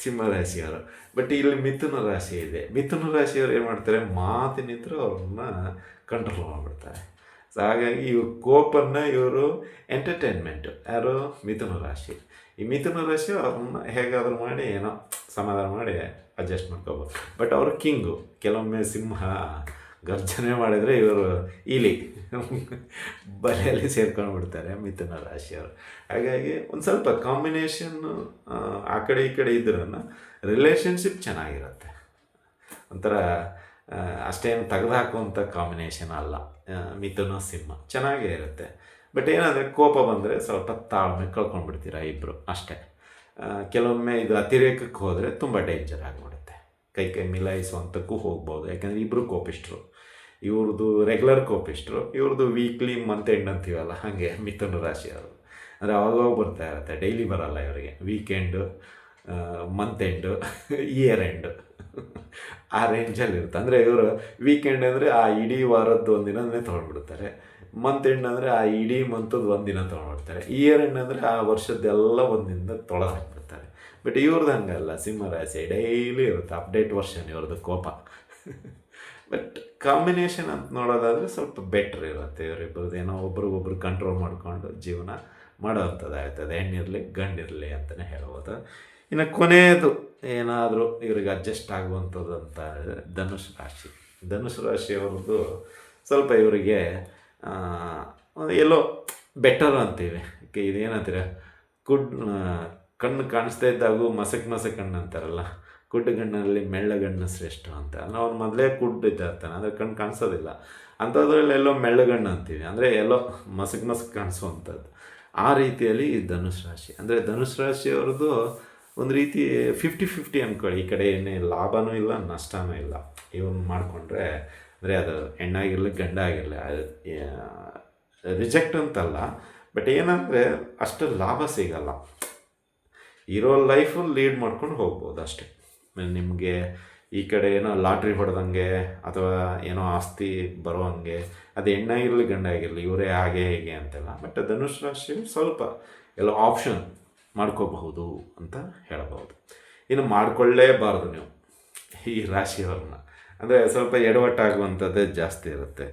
ಸಿಂಹ ರಾಶಿಯವರು. ಬಟ್ ಇಲ್ಲಿ ಮಿಥುನ ರಾಶಿ ಇದೆ. ಮಿಥುನ ರಾಶಿಯವರು ಏನು ಮಾಡ್ತಾರೆ? ಮಾತಿನಿದ್ರೂ ಅವ್ರನ್ನ ಕಂಟ್ರೋಲ್ ಮಾಡಿಬಿಡ್ತಾರೆ. ಸೊ ಹಾಗಾಗಿ ಇವ್ರ ಕೋಪನ್ನು ಇವರು ಎಂಟರ್ಟೈನ್ಮೆಂಟು ಯಾರು? ಮಿಥುನ ರಾಶಿ. ಈ ಮಿಥುನ ರಾಶಿ ಅವ್ರನ್ನ ಹೇಗಾದರೂ ಮಾಡಿ ಏನೋ ಸಮಾಧಾನ ಮಾಡಿ ಅಡ್ಜಸ್ಟ್ ಮಾಡ್ಕೋಬೋದು. ಬಟ್ ಅವರು ಕಿಂಗು ಕೆಲವೊಮ್ಮೆ ಸಿಂಹ ಗರ್ಜನೆ ಮಾಡಿದರೆ ಇವರು ಇಲಿ. ಬಲೆಯಲ್ಲಿ ಸೇರ್ಕೊಂಡು ಬಿಡ್ತಾರೆ ಮಿಥುನ ರಾಶಿಯವರು. ಹಾಗಾಗಿ ಒಂದು ಸ್ವಲ್ಪ ಕಾಂಬಿನೇಷನ್ನು ಆ ಕಡೆ ಈ ಕಡೆ ಇದ್ರೂ ರಿಲೇಷನ್ಶಿಪ್ ಚೆನ್ನಾಗಿರುತ್ತೆ. ಒಂಥರ ಅಷ್ಟೇನು ತೆಗೆದುಹಾಕುವಂಥ ಕಾಂಬಿನೇಷನ್ ಅಲ್ಲ. ಮಿಥುನ ಸಿಂಹ ಚೆನ್ನಾಗೇ ಇರುತ್ತೆ. ಬಟ್ ಏನಂದರೆ ಕೋಪ ಬಂದರೆ ಸ್ವಲ್ಪ ತಾಳ್ಮೆ ಕಳ್ಕೊಂಡ್ಬಿಡ್ತೀರ ಇಬ್ಬರು ಅಷ್ಟೇ. ಕೆಲವೊಮ್ಮೆ ಇದು ಅತಿರೇಕಕ್ಕೆ ಹೋದರೆ ತುಂಬ ಡೇಂಜರ್ ಆಗಿಬಿಡುತ್ತೆ. ಕೈ ಕೈ ಮಿಲಾಯಿಸುವಂಥಕ್ಕೂ ಹೋಗ್ಬೋದು. ಯಾಕಂದರೆ ಇಬ್ಬರು ಕೋಪಿಷ್ಟ್ರು. ಇವ್ರದ್ದು ರೆಗ್ಯುಲರ್ ಕೋಪಿಸ್ಟ್ರು ಇವ್ರದ್ದು ವೀಕ್ಲಿ ಮಂತ್ ಎಂಡ್ ಅಂತೀವಲ್ಲ, ಹಾಗೆ ಮಿಥುನ ರಾಶಿಯವರು ಅಂದರೆ ಅವಾಗವಾಗ ಬರ್ತಾ ಇರುತ್ತೆ ಡೈಲಿ ಬರಲ್ಲ ಇವರಿಗೆ. Weekend month end year end ಆ ರೇಂಜಲ್ಲಿ ಇರುತ್ತೆ. ಅಂದರೆ ಇವರು ವೀಕೆಂಡ್ ಅಂದರೆ ಆ ಇಡೀ ವಾರದ್ದು ಒಂದಿನನೇ ತೊಗೊಂಡ್ಬಿಡ್ತಾರೆ. ಮಂತ್ ಎಂಡ್ ಅಂದರೆ ಆ ಇಡೀ ಮಂತದ್ದು ಒಂದಿನ ತೊಗೊಂಡ್ಬಿಡ್ತಾರೆ. ಇಯರ್ ಎಂಡ್ ಅಂದರೆ ಆ ವರ್ಷದ್ದೆಲ್ಲ ಒಂದಿನ ತೊಳೆದು ಹಾಕ್ಬಿಡ್ತಾರೆ ಬಟ್ ಇವ್ರದ್ದು ಹಂಗಲ್ಲ ಸಿಂಹರಾಶಿ ಡೈಲಿ ಇರುತ್ತೆ ಅಪ್ಡೇಟ್ ವರ್ಷನ್ ಇವ್ರದ್ದು ಕೋಪ. ಬಟ್ ಕಾಂಬಿನೇಷನ್ ಅಂತ ನೋಡೋದಾದರೆ ಸ್ವಲ್ಪ ಬೆಟ್ರ್ ಇರುತ್ತೆ ಇವರಿಬ್ಬರದ್ದು ಏನೋ ಒಬ್ರಿಗೊಬ್ರು ಕಂಟ್ರೋಲ್ ಮಾಡಿಕೊಂಡು ಜೀವನ ಮಾಡೋವಂಥದ್ದಾಗ್ತದೆ ಹೆಣ್ಣಿರಲಿ, ಗಂಡಿರಲಿ ಅಂತಲೇ ಹೇಳ್ಬೋದು. ಇನ್ನು ಕೊನೆಯದು ಏನಾದರೂ ಇವ್ರಿಗೆ ಅಡ್ಜಸ್ಟ್ ಆಗುವಂಥದ್ದು ಅಂತ ಹೇಳಿದ್ರೆ ಧನುಷ್ ರಾಶಿ. ಧನುಷ್ ರಾಶಿಯವ್ರದ್ದು ಸ್ವಲ್ಪ ಇವರಿಗೆ ಎಲ್ಲೋ ಬೆಟರ್ ಅಂತೀವಿ. ಇದೇನಂತೀರ? ಕುಡ್ ಕಣ್ಣು ಕಾಣಿಸ್ತಾ ಇದ್ದಾಗೂ ಮಸಕ್ ಮಸಕ್ ಕಣ್ಣು ಅಂತಾರಲ್ಲ ಕುಡ್ಡು ಗಣ್ಣಲ್ಲಿ ಮೆಳ್ಳಗಣ್ಣು ಶ್ರೇಷ್ಠ ಅಂತ. ಅಂದರೆ ಅವ್ನು ಮೊದಲೇ ಕುಡ್ಡು ಇದ್ದಾಗ್ತಾನೆ ಅಂದರೆ ಕಣ್ಣು ಕಾಣಿಸೋದಿಲ್ಲ. ಅಂಥದ್ರಲ್ಲಿ ಎಲ್ಲೋ ಮೆಳ್ಳಗಣ್ಣು ಅಂತೀವಿ. ಅಂದರೆ ಎಲ್ಲೋ ಮಸಕ್ ಮಸಕ್ ಕಾಣಿಸುವಂಥದ್ದು. ಆ ರೀತಿಯಲ್ಲಿ ಧನುಷ್ ರಾಶಿ. ಅಂದರೆ ಧನುಷ್ ರಾಶಿಯವ್ರದ್ದು ಒಂದು ರೀತಿ ಫಿಫ್ಟಿ ಫಿಫ್ಟಿ ಅಂದ್ಕೊಳ್ಳಿ ಈ ಕಡೆ ಏನೇ ಲಾಭನೂ ಇಲ್ಲ, ನಷ್ಟನೂ ಇಲ್ಲ. ಇವನು ಮಾಡಿಕೊಂಡ್ರೆ, ಅಂದರೆ ಅದು ಹೆಣ್ಣಾಗಿರಲಿ ಗಂಡ ಆಗಿರಲಿ ರಿಜೆಕ್ಟ್ ಅಂತಲ್ಲ. ಬಟ್ ಏನಂದರೆ ಅಷ್ಟು ಲಾಭ ಸಿಗಲ್ಲ. ಇರೋ ಲೈಫು ಲೀಡ್ ಮಾಡ್ಕೊಂಡು ಹೋಗ್ಬೋದು ಅಷ್ಟೇ. ಆಮೇಲೆ ನಿಮಗೆ ಈ ಕಡೆ ಏನೋ ಲಾಟ್ರಿ ಹೊಡೆದಂಗೆ ಅಥವಾ ಏನೋ ಆಸ್ತಿ ಬರೋ ಅದು ಹೆಣ್ಣಾಗಿರಲಿ ಗಂಡ ಆಗಿರಲಿ, ಇವರೇ ಹಾಗೆ ಹೇಗೆ ಅಂತೆಲ್ಲ. ಬಟ್ ಧನುಷ್ ರಾಶಿ ಸ್ವಲ್ಪ ಎಲ್ಲ ಆಪ್ಷನ್ ಮಾಡ್ಕೋಬಹುದು ಅಂತ ಹೇಳಬಹುದು. ಇನ್ನು ಮಾಡ್ಕೊಳ್ಳೇಬಾರ್ದು ನೀವು ಈ ರಾಶಿಯವ್ರನ್ನ. ಅಂದರೆ ಸ್ವಲ್ಪ ಎಡವಟ್ಟಾಗುವಂಥದ್ದೇ ಜಾಸ್ತಿ ಇರುತ್ತೆ.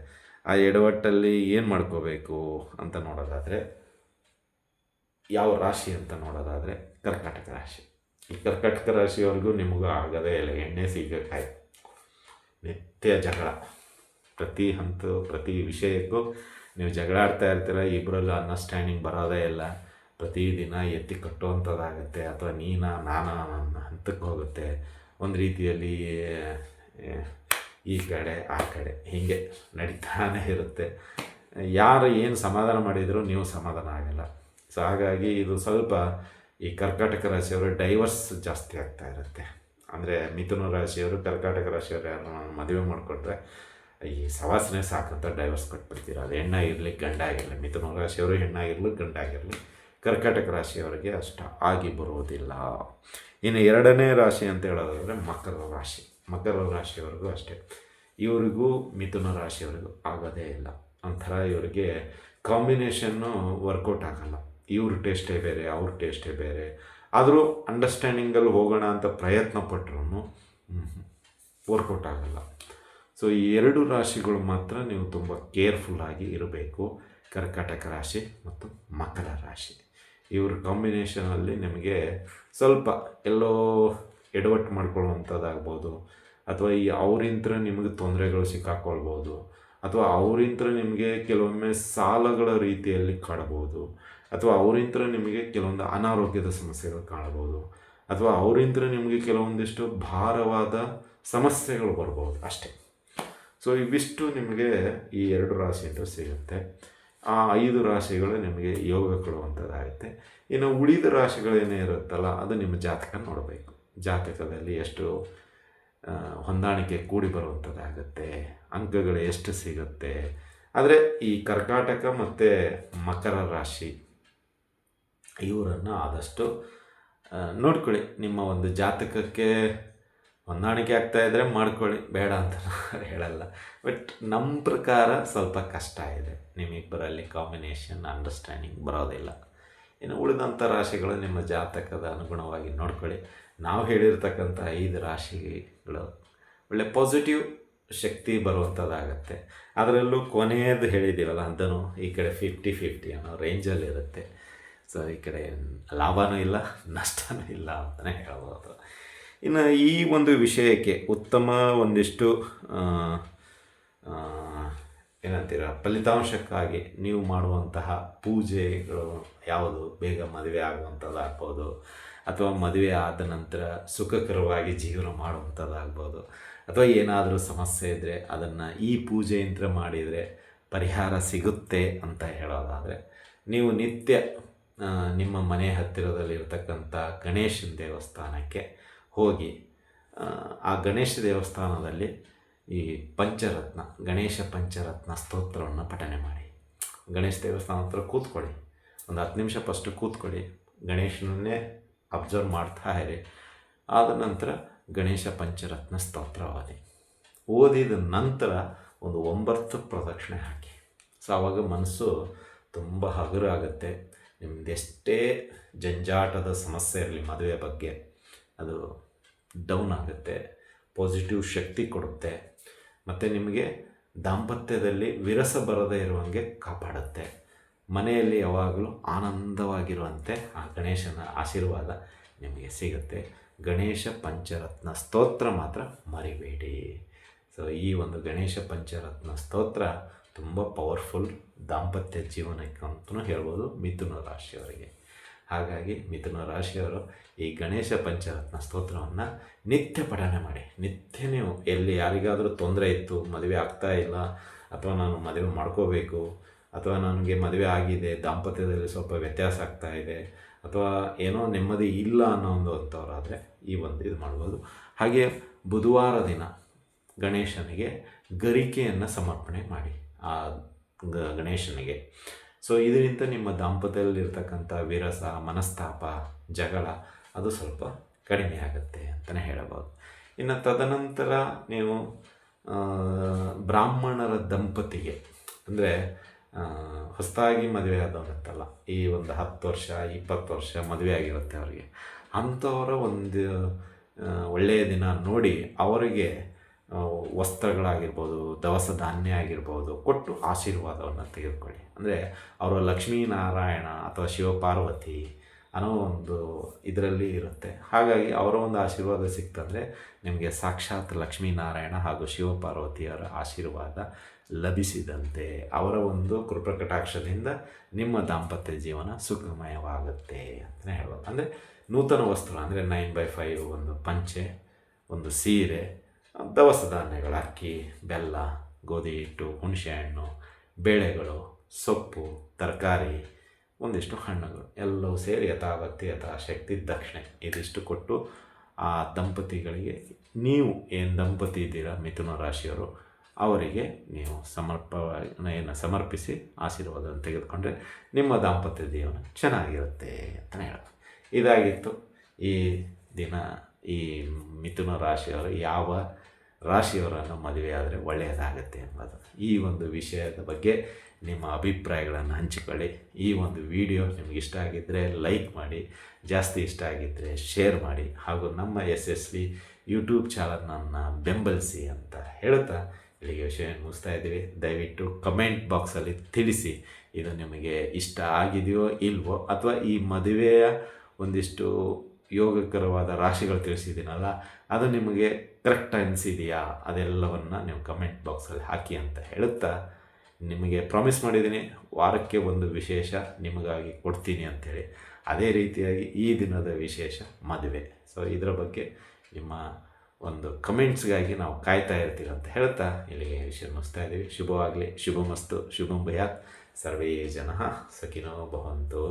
ಆ ಎಡವಟ್ಟಲ್ಲಿ ಏನು ಮಾಡ್ಕೋಬೇಕು ಅಂತ ನೋಡೋದಾದರೆ, ಯಾವ ರಾಶಿ ಅಂತ ನೋಡೋದಾದರೆ ಕರ್ಕಾಟಕ ರಾಶಿ. ಕರ್ಕಾಟಕ ರಾಶಿಯವ್ರಿಗೂ ನಿಮಗೂ ಆಗೋದೇ ಇಲ್ಲ. ಎಣ್ಣೆ ಸಿಗಬೇಕಾಯ್ತು ನಿತ್ಯ ಜಗಳ. ಪ್ರತಿ ಹಂತ ಪ್ರತಿ ವಿಷಯಕ್ಕೂ ನೀವು ಜಗಳ ಆಡ್ತಾ ಇರ್ತೀರ ಇಬ್ಬರಲ್ಲೂ ಅಂಡರ್ಸ್ಟ್ಯಾಂಡಿಂಗ್ ಬರೋದೇ ಇಲ್ಲ. ಪ್ರತಿದಿನ ಎತ್ತಿ ಕಟ್ಟುವಂಥದ್ದಾಗುತ್ತೆ, ಅಥವಾ ನೀನಾ, ನಾನಾ ನನ್ನ ಹಂತಕ್ಕೆ ಹೋಗುತ್ತೆ. ಒಂದು ರೀತಿಯಲ್ಲಿ ಈ ಕಡೆ, ಆ ಕಡೆ, ಹೀಗೆ ನಡೀತಾನೆ ಇರುತ್ತೆ. ಯಾರು ಏನು ಸಮಾಧಾನ ಮಾಡಿದರೂ, ನೀವು ಸಮಾಧಾನ ಆಗಲ್ಲ. ಸೊ, ಹಾಗಾಗಿ ಇದು ಸ್ವಲ್ಪ ಈ ಕರ್ಕಾಟಕ ರಾಶಿಯವರು ಡೈವರ್ಸ್ ಜಾಸ್ತಿ ಆಗ್ತಾ ಇರುತ್ತೆ. ಅಂದರೆ ಮಿಥುನ ರಾಶಿಯವರು ಕರ್ಕಾಟಕ ರಾಶಿಯವರು ಯಾರನ್ನ ಮದುವೆ ಮಾಡಿಕೊಂಡ್ರೆ ಈ ಸವಾಸನೆ ಸಾಕಂತ ಡೈವರ್ಸ್ ಕೊಟ್ಬಿಡ್ತೀರ? ಅದು ಹೆಣ್ಣಾಗಿರಲಿ ಗಂಡ ಆಗಿರಲಿ ಮಿಥುನ ರಾಶಿಯವರು ಹೆಣ್ಣಾಗಿರಲಿ ಗಂಡ ಆಗಿರಲಿ ಕರ್ಕಾಟಕ ರಾಶಿಯವರಿಗೆ ಅಷ್ಟು ಆಗಿ ಬರುವುದಿಲ್ಲ ಇನ್ನು ಎರಡನೇ ರಾಶಿ ಅಂತ ಹೇಳೋದಾದರೆ ಮಕರ ರಾಶಿ. ಮಕರ ರಾಶಿಯವರಿಗೂ ಅಷ್ಟೇ. ಇವರಿಗೂ ಮಿಥುನ ರಾಶಿಯವರೆಗೂ ಆಗೋದೇ ಇಲ್ಲ. ಒಂಥರ ಇವರಿಗೆ ಕಾಂಬಿನೇಷನ್ನು ವರ್ಕೌಟ್ ಆಗಲ್ಲ. ಇವ್ರ ಟೇಸ್ಟೇ ಬೇರೆ, ಅವ್ರ ಟೇಸ್ಟೇ ಬೇರೆ. ಆದರೂ ಅಂಡರ್ಸ್ಟ್ಯಾಂಡಿಂಗಲ್ಲಿ ಹೋಗೋಣ ಅಂತ ಪ್ರಯತ್ನ ಪಟ್ಟರು ವರ್ಕೌಟ್ ಆಗಲ್ಲ. ಸೊ ಈ ಎರಡು ರಾಶಿಗಳು ಮಾತ್ರ ನೀವು ತುಂಬ ಕೇರ್ಫುಲ್ಲಾಗಿ ಇರಬೇಕು. ಕರ್ಕಾಟಕ ರಾಶಿ ಮತ್ತು ಮಕರ ರಾಶಿ. ಇವ್ರ ಕಾಂಬಿನೇಷನಲ್ಲಿ ನಿಮಗೆ ಸ್ವಲ್ಪ ಎಲ್ಲೋ ಎಡವಟ್ಟು ಮಾಡ್ಕೊಳ್ಳುವಂಥದ್ದಾಗ್ಬೋದು ಅಥವಾ ಈ ಅವರಿಂತ್ರ ನಿಮಗೆ ತೊಂದರೆಗಳು ಸಿಕ್ಕಾಕೊಳ್ಬೋದು. ಅಥವಾ ಅವರಿಂತ್ರ ನಿಮಗೆ ಕೆಲವೊಮ್ಮೆ ಸಾಲಗಳ ರೀತಿಯಲ್ಲಿ ಕಾಣಬಹುದು ಅಥವಾ ಅವರಿಂದ ನಿಮಗೆ ಕೆಲವೊಂದು ಅನಾರೋಗ್ಯದ ಸಮಸ್ಯೆಗಳು ಕಾಣಬಹುದು. ಅಥವಾ ಅವರಿಂದ ನಿಮಗೆ ಕೆಲವೊಂದಿಷ್ಟು ಭಾರವಾದ ಸಮಸ್ಯೆಗಳು ಬರ್ಬೋದು ಅಷ್ಟೇ. ಸೊ ಇವಿಷ್ಟು ನಿಮಗೆ ಈ ಎರಡು ರಾಶಿಯಿಂದ ಸಿಗುತ್ತೆ. ಆ ಐದು ರಾಶಿಗಳು ನಿಮಗೆ ಯೋಗ ಕೊಡುವಂಥದ್ದಾಗುತ್ತೆ ಇನ್ನು ಉಳಿದ ರಾಶಿಗಳೇನೇ ಇರುತ್ತಲ್ಲ, ಅದು ನಿಮ್ಮ ಜಾತಕ ನೋಡಬೇಕು. ಜಾತಕದಲ್ಲಿ ಎಷ್ಟು ಹೊಂದಾಣಿಕೆ ಕೂಡಿ ಬರುವಂಥದ್ದಾಗುತ್ತೆ ಅಂಕಗಳು ಎಷ್ಟು ಸಿಗುತ್ತೆ. ಆದರೆ ಈ ಕರ್ಕಾಟಕ ಮತ್ತು ಮಕರ ರಾಶಿ ಇವರನ್ನು ಆದಷ್ಟು ನೋಡ್ಕೊಳ್ಳಿ. ನಿಮ್ಮ ಒಂದು ಜಾತಕಕ್ಕೆ ಹೊಂದಾಣಿಕೆ ಆಗ್ತಾ ಇದ್ದರೆ ಮಾಡ್ಕೊಳ್ಳಿ. ಬೇಡ ಅಂತ ಹೇಳಲ್ಲ. ಬಟ್ ನಮ್ಮ ಪ್ರಕಾರ ಸ್ವಲ್ಪ ಕಷ್ಟ ಇದೆ. ನಿಮ್ಮಿಬ್ಬರಲ್ಲಿ ಕಾಂಬಿನೇಷನ್ ಅಂಡರ್ಸ್ಟ್ಯಾಂಡಿಂಗ್ ಬರೋದಿಲ್ಲ. ಇನ್ನು ಉಳಿದಂಥ ರಾಶಿಗಳು ನಿಮ್ಮ ಜಾತಕದ ಅನುಗುಣವಾಗಿ ನೋಡ್ಕೊಳ್ಳಿ. ನಾವು ಹೇಳಿರ್ತಕ್ಕಂಥ ಐದು ರಾಶಿಗಳು ಒಳ್ಳೆ ಪಾಸಿಟಿವ್ ಶಕ್ತಿ ಬರುವಂಥದ್ದಾಗತ್ತೆ ಅದರಲ್ಲೂ ಕೊನೆಯದು ಹೇಳಿದ್ದೀವಲ್ಲ, ಅದನ್ನು ಈ ಕಡೆ ಫಿಫ್ಟಿ ಫಿಫ್ಟಿ ಅನ್ನೋ ರೇಂಜಲ್ಲಿ ಇರುತ್ತೆ. ಸೊ, ಈ ಕಡೆ ಲಾಭನೂ ಇಲ್ಲ, ನಷ್ಟನೂ ಇಲ್ಲ ಅಂತಲೇ ಹೇಳ್ಬೋದು. ಇನ್ನು ಈ ಒಂದು ವಿಷಯಕ್ಕೆ ಉತ್ತಮ ಒಂದಿಷ್ಟು ಏನಂತೀರ, ಫಲಿತಾಂಶಕ್ಕಾಗಿ ನೀವು ಮಾಡುವಂತಹ ಪೂಜೆಗಳು ಯಾವುದು? ಬೇಗ ಮದುವೆ ಆಗುವಂಥದ್ದಾಗ್ಬೋದು, ಅಥವಾ ಮದುವೆ ಆದ ನಂತರ ಸುಖಕರವಾಗಿ ಜೀವನ ಮಾಡುವಂಥದ್ದಾಗ್ಬೋದು, ಅಥವಾ ಏನಾದರೂ ಸಮಸ್ಯೆ ಇದ್ದರೆ ಅದನ್ನು ಈ ಪೂಜೆಯಂತ್ರ ಮಾಡಿದರೆ ಪರಿಹಾರ ಸಿಗುತ್ತೆ ಅಂತ ಹೇಳೋದಾದರೆ, ನೀವು ನಿತ್ಯ ನಿಮ್ಮ ಮನೆ ಹತ್ತಿರದಲ್ಲಿರ್ತಕ್ಕಂಥ ಗಣೇಶನ ದೇವಸ್ಥಾನಕ್ಕೆ ಹೋಗಿ ಆ, ಗಣೇಶ ದೇವಸ್ಥಾನದಲ್ಲಿ ಈ ಪಂಚರತ್ನ ಗಣೇಶ ಪಂಚರತ್ನ ಸ್ತೋತ್ರವನ್ನು ಪಠನೆ ಮಾಡಿ. ಗಣೇಶ ದೇವಸ್ಥಾನ ಹತ್ರ ಕೂತ್ಕೊಳ್ಳಿ. ಒಂದು ಹತ್ತು ನಿಮಿಷ ಫಸ್ಟು ಕೂತ್ಕೊಳ್ಳಿ. ಗಣೇಶನನ್ನೇ ಅಬ್ಸರ್ವ್ ಮಾಡ್ತಾ ಇರಿ. ಆದ ನಂತರ ಗಣೇಶ ಪಂಚರತ್ನ ಸ್ತೋತ್ರ ಓದಿ ಓದಿದ ನಂತರ ಒಂದು ಒಂಬತ್ತು ಪ್ರದಕ್ಷಿಣೆ ಹಾಕಿ. ಸೊ ಆವಾಗ ಮನಸ್ಸು ತುಂಬ ಹಗುರ ನಿಮ್ದೆಷ್ಟೇ ಜಂಜಾಟದ ಸಮಸ್ಯೆ ಇರಲಿ ಮದುವೆ ಬಗ್ಗೆ, ಅದು ಡೌನ್ ಆಗುತ್ತೆ ಪಾಸಿಟಿವ್ ಶಕ್ತಿ ಕೊಡುತ್ತೆ, ಮತ್ತು ನಿಮಗೆ ದಾಂಪತ್ಯದಲ್ಲಿ ವಿರಸ ಬರದೇ ಇರುವಂಗೆ ಕಾಪಾಡುತ್ತೆ. ಮನೆಯಲ್ಲಿ ಯಾವಾಗಲೂ ಆನಂದವಾಗಿರುವಂತೆ ಆ ಗಣೇಶನ ಆಶೀರ್ವಾದ ನಿಮಗೆ ಸಿಗುತ್ತೆ. ಗಣೇಶ ಪಂಚರತ್ನ ಸ್ತೋತ್ರ ಮಾತ್ರ ಮರಿಬೇಡಿ. ಸೊ ಈ ಒಂದು ಗಣೇಶ ಪಂಚರತ್ನ ಸ್ತೋತ್ರ ತುಂಬ ಪವರ್ಫುಲ್ ದಾಂಪತ್ಯ ಜೀವನಕ್ಕೆ ಅಂತಲೂ ಹೇಳ್ಬೋದು ಮಿಥುನ ರಾಶಿಯವರಿಗೆ. ಹಾಗಾಗಿ ಮಿಥುನ ರಾಶಿಯವರು ಈ ಗಣೇಶ ಪಂಚರತ್ನ ಸ್ತೋತ್ರವನ್ನು ನಿತ್ಯ ಪಠನೆ ಮಾಡಿ. ನಿತ್ಯ ನೀವು ಎಲ್ಲಿ ಯಾರಿಗಾದರೂ ತೊಂದರೆ ಇತ್ತು, ಮದುವೆ ಆಗ್ತಾ ಇಲ್ಲ, ಅಥವಾ ನಾನು ಮದುವೆ ಮಾಡ್ಕೋಬೇಕು, ಅಥವಾ ನನಗೆ ಮದುವೆ ಆಗಿದೆ, ದಾಂಪತ್ಯದಲ್ಲಿ ಸ್ವಲ್ಪ ವ್ಯತ್ಯಾಸ ಆಗ್ತಾ ಇದೆ, ಅಥವಾ ಏನೋ ನೆಮ್ಮದಿ ಇಲ್ಲ ಅನ್ನೋ ಒಂದು ಅಂಥವ್ರಾದರೆ ಈ ಒಂದು ಇದು ಮಾಡ್ಬೋದು. ಹಾಗೆ ಬುಧವಾರ ದಿನ ಗಣೇಶನಿಗೆ ಗರಿಕೆಯನ್ನು ಸಮರ್ಪಣೆ ಮಾಡಿ. ಆ ಗಣೇಶನಿಗೆ. ಸೊ ಇದರಿಂದ ನಿಮ್ಮ ದಾಂಪತ್ಯದಲ್ಲಿರ್ತಕ್ಕಂಥ ವಿರಸ, ಮನಸ್ತಾಪ, ಜಗಳ ಅದು ಸ್ವಲ್ಪ ಕಡಿಮೆ ಆಗುತ್ತೆ ಅಂತಲೇ ಹೇಳಬಹುದು. ಇನ್ನು ತದನಂತರ ನೀವು ಬ್ರಾಹ್ಮಣರ ದಂಪತಿಗೆ, ಅಂದರೆ ಹೊಸದಾಗಿ ಮದುವೆ ಆದವರತ್ತಲ್ಲ ಈ ಒಂದು ಹತ್ತು ವರ್ಷ, ಇಪ್ಪತ್ತು ವರ್ಷ ಮದುವೆ ಆಗಿರುತ್ತೆ ಅವರಿಗೆ. ಅಂಥವರ ಒಂದು ಒಳ್ಳೆಯ ದಿನ ನೋಡಿ ಅವರಿಗೆ ವಸ್ತ್ರಗಳಾಗಿರ್ಬೋದು, ದವಸ ಧಾನ್ಯ ಆಗಿರ್ಬೋದು, ಕೊಟ್ಟು ಆಶೀರ್ವಾದವನ್ನು ತೆಗೆದುಕೊಳ್ಳಿ. ಅಂದರೆ ಅವರು ಲಕ್ಷ್ಮೀನಾರಾಯಣ ಅಥವಾ ಶಿವಪಾರ್ವತಿ ಅನ್ನೋ ಒಂದು ಇದರಲ್ಲಿ ಇರುತ್ತೆ. ಹಾಗಾಗಿ ಅವರ ಒಂದು ಆಶೀರ್ವಾದ ಸಿಕ್ತಂದರೆ ನಿಮಗೆ ಸಾಕ್ಷಾತ್ ಲಕ್ಷ್ಮೀನಾರಾಯಣ ಹಾಗೂ ಶಿವಪಾರ್ವತಿಯವರ ಆಶೀರ್ವಾದ ಲಭಿಸಿದಂತೆ ಅವರ ಒಂದು ಕೃಪಕಟಾಕ್ಷದಿಂದ ನಿಮ್ಮ ದಾಂಪತ್ಯ ಜೀವನ ಸುಖಮಯವಾಗುತ್ತೆ ಅಂತಲೇ ಹೇಳ್ಬೋದು. ಅಂದರೆ ನೂತನ ವಸ್ತ್ರ ಅಂದರೆ ನೈನ್ ಬೈ ಫೈವ್ ಒಂದು ಪಂಚೆ, ಒಂದು ಸೀರೆ ದವಸ ಧಾನ್ಯಗಳು ಅಕ್ಕಿ, ಬೆಲ್ಲ, ಗೋಧಿ ಹಿಟ್ಟು ಹುಣಸೆಹಣ್ಣು ಬೇಳೆಗಳು, ಸೊಪ್ಪು, ತರಕಾರಿ, ಒಂದಿಷ್ಟು ಹಣ್ಣುಗಳು ಎಲ್ಲವೂ ಸೇರಿ ಯಥಾವತ್ತಿ ಯಥಾಶಕ್ತಿ ದಕ್ಷಿಣೆ. ಇದಿಷ್ಟು ಕೊಟ್ಟು ಆ ದಂಪತಿಗಳಿಗೆ, ನೀವು ಏನು ದಂಪತಿ ಇದ್ದೀರಾ ಮಿಥುನ ರಾಶಿಯವರು, ಅವರಿಗೆ ನೀವು ಸಮರ್ಪಣೆಯನ್ನು ಸಮರ್ಪಿಸಿ ಆಶೀರ್ವಾದವನ್ನು ತೆಗೆದುಕೊಂಡ್ರೆ ನಿಮ್ಮ ದಾಂಪತ್ಯ ಜೀವನ ಚೆನ್ನಾಗಿರುತ್ತೆ ಅಂತಲೇ ಹೇಳೋದು. ಇದಾಗಿತ್ತು ಈ ದಿನ ಈ ಮಿಥುನ ರಾಶಿಯವರು ಯಾವ ರಾಶಿಯವರನ್ನು ಮದುವೆ ಆದರೆ ಒಳ್ಳೆಯದಾಗತ್ತೆ ಎಂಬುದು. ಈ ಒಂದು ವಿಷಯದ ಬಗ್ಗೆ ನಿಮ್ಮ ಅಭಿಪ್ರಾಯಗಳನ್ನು ಹಂಚಿಕೊಳ್ಳಿ. ಈ ಒಂದು ವಿಡಿಯೋ ನಿಮಗೆ ಇಷ್ಟ ಆಗಿದ್ದರೆ ಲೈಕ್ ಮಾಡಿ, ಜಾಸ್ತಿ ಇಷ್ಟ ಆಗಿದ್ದರೆ ಶೇರ್ ಮಾಡಿ, ಹಾಗೂ ನಮ್ಮ ಎಸ್ ಎಸ್ ವಿ ಯೂಟ್ಯೂಬ್ ಚಾನಲನ್ನು ಬೆಂಬಲಿಸಿ ಅಂತ ಹೇಳುತ್ತಾ ಇಲ್ಲಿಗೆ ವಿಷಯ ಮುಗಿಸ್ತಾ ಇದ್ದೀವಿ. ದಯವಿಟ್ಟು ಕಮೆಂಟ್ ಬಾಕ್ಸಲ್ಲಿ ತಿಳಿಸಿ, ಇದು ನಿಮಗೆ ಇಷ್ಟ ಆಗಿದೆಯೋ ಇಲ್ವೋ ಅಥವಾ ಈ ಮದುವೆಯ ಒಂದಿಷ್ಟು ಯೋಗಕರವಾದ ರಾಶಿಗಳು ತಿಳಿಸಿದ್ದೀನಲ್ಲ, ಅದು ನಿಮಗೆ ಕರೆಕ್ಟ್ ಅನಿಸಿದೆಯಾ ಅದೆಲ್ಲವನ್ನು ನೀವು ಕಮೆಂಟ್ ಬಾಕ್ಸಲ್ಲಿ ಹಾಕಿ ಅಂತ ಹೇಳುತ್ತಾ ನಿಮಗೆ ಪ್ರಾಮಿಸ್ ಮಾಡಿದ್ದೀನಿ, ವಾರಕ್ಕೆ ಒಂದು ವಿಶೇಷ ನಿಮಗಾಗಿ ಕೊಡ್ತೀನಿ ಅಂಥೇಳಿ ಅದೇ ರೀತಿಯಾಗಿ ಈ ದಿನದ ವಿಶೇಷ ಮದುವೆ. ಸೊ ಇದರ ಬಗ್ಗೆ ನಿಮ್ಮ ಒಂದು ಕಮೆಂಟ್ಸ್ಗಾಗಿ ನಾವು ಕಾಯ್ತಾ ಇರ್ತೀವಿ ಅಂತ ಹೇಳ್ತಾ ಇಲ್ಲಿಗೆ ವಿಷಯ ಮುಗಿಸ್ತಾ ಇದ್ದೀವಿ. ಶುಭವಾಗಲಿ, ಶುಭಮಸ್ತು, ಶುಭಂ ಭಯ ಸರ್ವೇ ಜನ ಸಖಿನೋ ಭವಂತು.